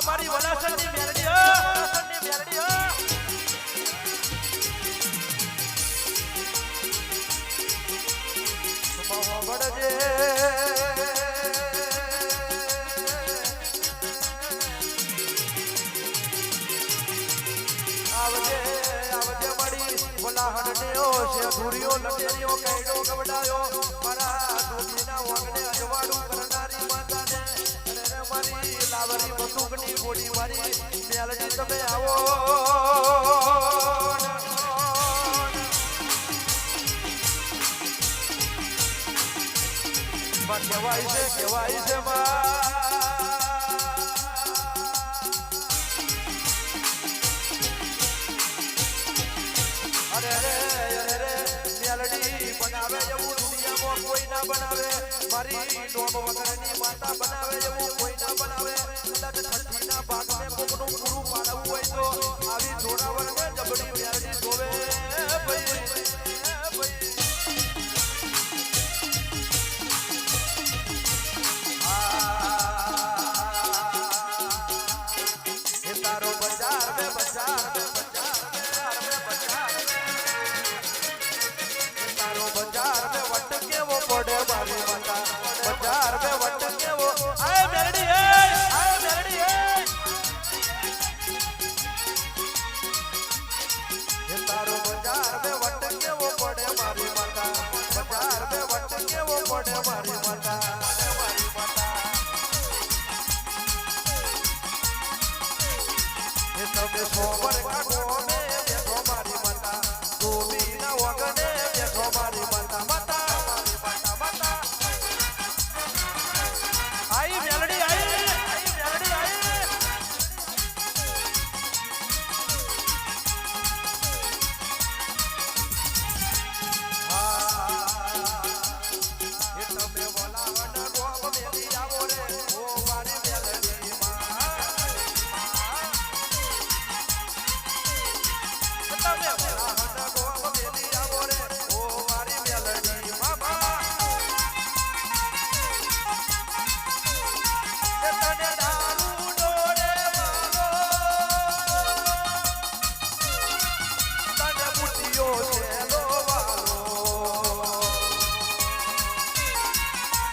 આ મારી વલાસણની મેલડી હો. વલાસણની મેલડી હો ભૂરીઓ લટેરીઓ કૈડો ગવડાયો મારા મારી મેલડી તમે આવો કહેવાય છે કહેવાય છે મા દુનિયામાં કોઈ ના બનાવે. મારી ડોમ વગરની માતા બનાવે, એવું કોઈ ના બનાવે. કદાચ ઠંડીના ભાગને કોકનું walk on it.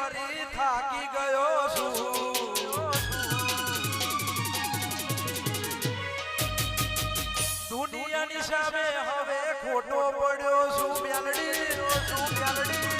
ફરી થાકી ગયો છું. દુનિયાની સામે હવે ખોટો પડ્યો છું. મેલડી છું મેલડી